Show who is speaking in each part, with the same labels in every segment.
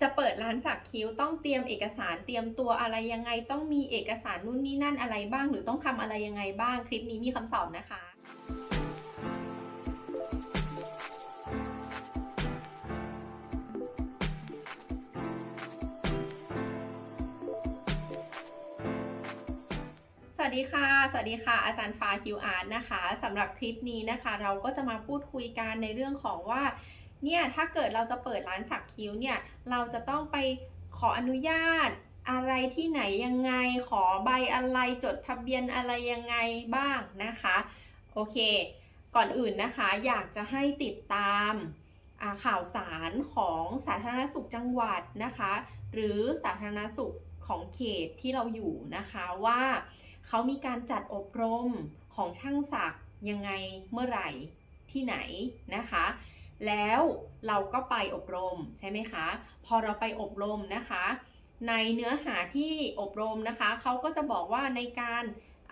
Speaker 1: จะเปิดร้านสักคิ้วต้องเตรียมเอกสารเตรียมตัวอะไรยังไง ต้องมีเอกสารนู่นนี่นั่นอะไรบ้าง หรือต้องทำอะไรยังไงบ้างคลิปนี้มีคำตอบนะคะสวัสดีค่ะ สวัสดีค่ะ อาจารย์ฟ้าคิวอาร์ตนะคะสำหรับคลิปนี้นะคะ เราก็จะมาพูดคุยกันในเรื่องของว่า เนี่ยถ้าเกิดเราจะเปิดร้านสักคิ้วเนี่ยเราจะต้องไปขออนุญาตอะไรที่ไหนยังไงขอใบอะไรจดทะเบียนอะไรยังไงบ้างนะคะ โอเค ก่อนอื่นนะคะอยากจะให้ติดตามข่าวสารของสาธารณสุขจังหวัดนะคะ หรือสาธารณสุขของเขตที่เราอยู่นะคะว่าเขามีการจัดอบรมของช่างศักยังไงเมื่อไหร่ที่ไหนนะคะ แล้วเราก็ไปอบรมใช่ไหมคะ พอเราไปอบรมนะคะ ในเนื้อหาที่อบรมนะคะเขาก็จะบอกว่าในการ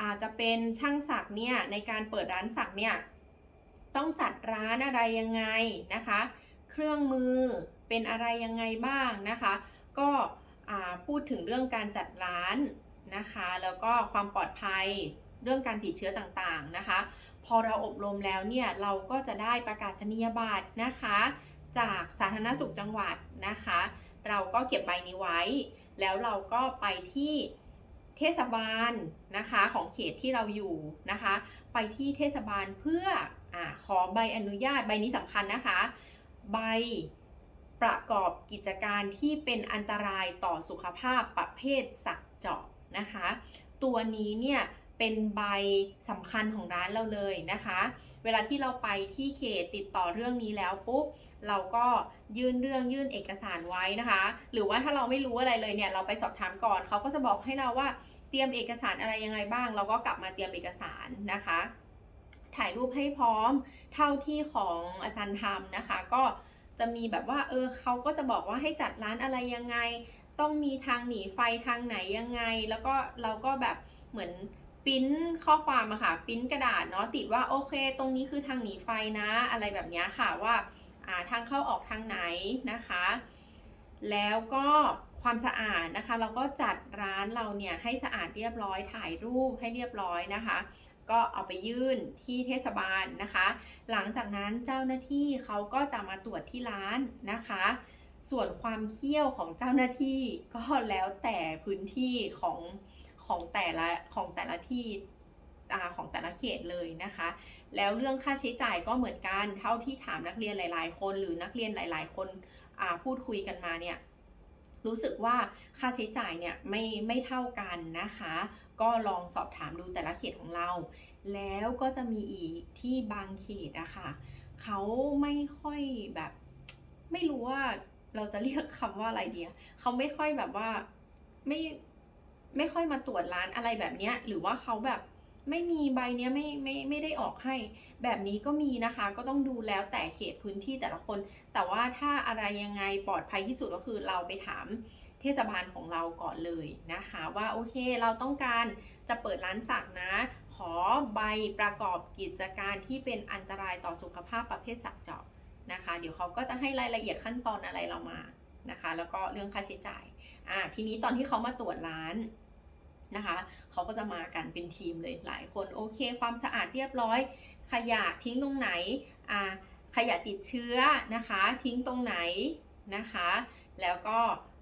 Speaker 1: อาจจะเป็นช่างศักเนี่ยในการเปิดร้านศักเนี่ยต้องจัดร้านอะไรยังไงนะคะ เครื่องมือเป็นอะไรยังไงบ้างนะคะ ก็พูดถึงเรื่องการจัดร้านนะคะ แล้วก็ความปลอดภัย รื่องการติดเชื้อต่างๆนะคะ พอเราอบรมแล้วเนี่ยเราก็จะได้ประกาศนียบัตรนะคะ จากสาธารณสุขจังหวัดนะคะ เราก็เก็บใบนี้ไว้ แล้วเราก็ไปที่เทศบาลนะคะของเขตที่เราอยู่นะคะ ไปที่เทศบาลเพื่ออขอใบอนุญาตใบนี้สำคัญนะคะ ใบประกอบกิจการที่เป็นอันตรายต่อสุขภาพประเภทสักเจาะนะคะ ตัวนี้เนี่ย เป็นใบสำคัญของร้านเราเลยนะคะ เวลาที่เราไปที่เขตติดต่อเรื่องนี้แล้วปุ๊บเราก็ยื่นเรื่องยื่นเอกสารไว้นะคะ หรือว่าถ้าเราไม่รู้อะไรเลยเนี่ยเราไปสอบถามก่อนเขาก็จะบอกให้เราว่าเตรียมเอกสารอะไรยังไงบ้าง เราก็กลับมาเตรียมเอกสารนะคะ ถ่ายรูปให้พร้อมเท่าที่ของอาจารย์ทำนะคะ ก็จะมีแบบว่าเออเขาก็จะบอกว่าให้จัดร้านอะไรยังไง ต้องมีทางหนีไฟทางไหนยังไง แล้วก็เราก็แบบเหมือน ปิ้นข้อความอะค่ะปิ้นกระดาษเนาะติดว่าโอเค ตรงนี้คือทางหนีไฟนะ อะไรแบบนี้ค่ะว่าอ่าทางเข้าออกทางไหนนะคะ แล้วก็ความสะอาดนะคะ เราก็จัดร้านเราเนี่ยให้สะอาดเรียบร้อยถ่ายรูปให้เรียบร้อยนะคะ ก็เอาไปยื่นที่เทศบาลนะคะ หลังจากนั้นเจ้าหน้าที่เขาก็จะมาตรวจที่ร้านนะคะ ส่วนความเขี้ยวของเจ้าหน้าที่ก็แล้วแต่พื้นที่ของ ของแต่ละของแต่ละที่อาของแต่ละเขตเลยนะคะ แล้วเรื่องค่าใช้จ่ายก็เหมือนกันเท่าที่ถามนักเรียนหลาย ๆ คน หรือนักเรียนหลาย ๆ คนอาพูดคุยกันมาเนี่ยรู้สึกว่าค่าใช้จ่ายเนี่ยไม่ไม่เท่ากันนะคะ ก็ลองสอบถามดูแต่ละเขตของเรา แล้วก็จะมีอีกที่บางเขตอะค่ะเขาไม่ค่อยแบบไม่รู้ว่าเราจะเรียกคำว่าอะไรเดีอะเขาไม่ค่อยแบบว่าไม่ ไม่ค่อยมาตรวจร้านอะไรแบบเนี้ย หรือว่าเขาแบบไม่มีใบเนี้ยไม่ไม่ไม่ได้ออกให้ แบบนี้ก็มีนะคะ ก็ต้องดูแล้วแต่เขตพื้นที่แต่ละคน แต่ว่าถ้าอะไรยังไงปลอดภัยที่สุดก็คือเราไปถามเทศบาลของเราก่อนเลยนะคะ ว่าโอเคเราต้องการจะเปิดร้านสักนะ ขอใบประกอบกิจการที่เป็นอันตรายต่อสุขภาพประเภทสักเจาะนะคะ เดี๋ยวเขาก็จะให้รายละเอียดขั้นตอนอะไรเรามา นะคะ แล้วก็เรื่องค่าใช้จ่ายอ่าทีนี้ตอนที่เขามาตรวจร้านนะคะ เขาก็จะมากันเป็นทีมเลยหลายคนโอเค ความสะอาดเรียบร้อย ขยะทิ้งตรงไหนอ่าขยะติดเชื้อนะคะ ทิ้งตรงไหนนะคะ แล้วก็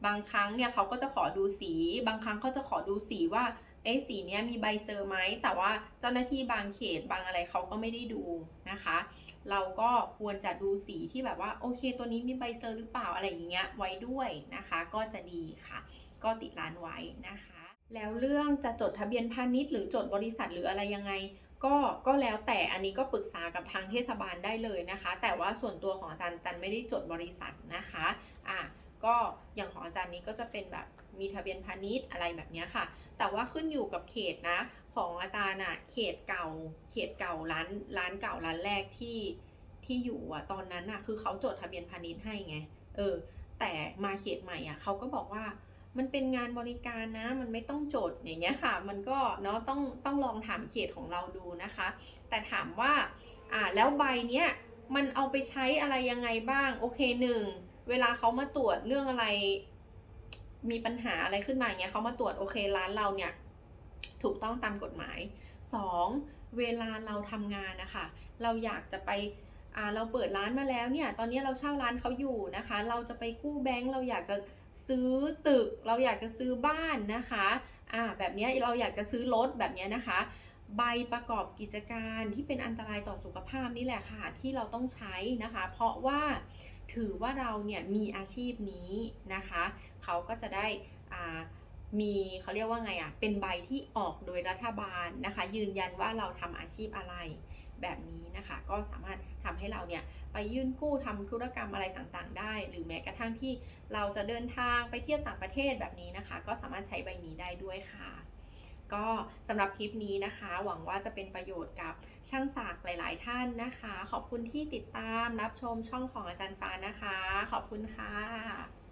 Speaker 1: บางครั้งเนี่ยเขาก็จะขอดูสี บางครั้งเขาจะขอดูสีว่า เอะสีเนี้ยมีใบเซอร์ไหมแต่ว่าเจ้าหน้าที่บางเขตบางอะไรเขาก็ไม่ได้ดูนะคะ เราก็ควรจะดูสีที่แบบว่าโอเค ตัวนี้มีใบเซอร์หรือเปล่าอะไรอย่างเงี้ยไว้ด้วยนะคะ ก็จะดีค่ะ ก็ติดร้านไว้นะคะ แล้วเรื่องจะจดทะเบียนพาณิชย์หรือจดบริษัทหรืออะไรยังไงก็ก็แล้วแต่อันนี้ก็ปรึกษากับทางเทศบาลได้เลยนะคะ แต่ว่าส่วนตัวของอาจารย์จันไม่ได้จดบริษัทนะคะอะ ก็อย่างของอาจารย์นี้ก็จะเป็นแบบมีทะเบียนพาณิชย์อะไรแบบนี้ค่ะ แต่ว่าขึ้นอยู่กับเขตนะ ของอาจารย์อะเขตเก่า เขตเก่าร้านร้านเก่าร้านแรกที่ที่อยู่อะตอนนั้นอะคือเขาจดทะเบียนพาณิชย์ให้ไง เออ แต่มาเขตใหม่อะเขาก็บอกว่ามันเป็นงานบริการนะ มันไม่ต้องจดอย่างเงี้ยค่ะ มันก็เนาะต้องต้องลองถามเขตของเราดูนะคะ แต่ถามว่าอ่าแล้วใบเนี้ยมันเอาไปใช้อะไรยังไงบ้าง โอเคหนึ่ง เวลาเขามาตรวจเรื่องอะไร มีปัญหาอะไรขึ้นมาอย่างเงี้ยเขามาตรวจโอเคร้านเราเนี่ย ถูกต้องตามกฎหมายสองเวลาเราทำงานนะคะ เราอยากจะไปอ่าเราเปิดร้านมาแล้วเนี่ย ตอนนี้เราเช่าร้านเขาอยู่นะคะ เราจะไปกู้แบงก์เราอยากจะซื้อตึก เราอยากจะซื้อบ้านนะคะอ่าแบบเนี้ยเราอยากจะซื้อรถแบบเนี้ยนะคะ ใบประกอบกิจการที่เป็นอันตรายต่อสุขภาพนี่แหละค่ะที่เราต้องใช้นะคะ เพราะว่า ถือว่าเราเนี่ยมีอาชีพนี้นะคะ เขาก็จะได้อ่ามีเขาเรียกว่าไงอะ เป็นใบที่ออกโดยรัฐบาลนะคะ ยืนยันว่าเราทำอาชีพอะไรแบบนี้นะคะ ก็สามารถทำให้เราเนี่ยไปยื่นกู้ทำธุรกรรมอะไรต่างๆ ได้ หรือแม้กระทั่งที่เราจะเดินทางไปเที่ยวต่างประเทศแบบนี้นะคะ ก็สามารถใช้ใบนี้ได้ด้วยค่ะ ก็สำหรับคลิปนี้นะคะ หวังว่าจะเป็นประโยชน์กับช่างศักดิ์หลาย ๆ ท่านนะคะ ขอบคุณที่ติดตามรับชมช่องของอาจารย์ฟ้านะคะ ขอบคุณค่ะ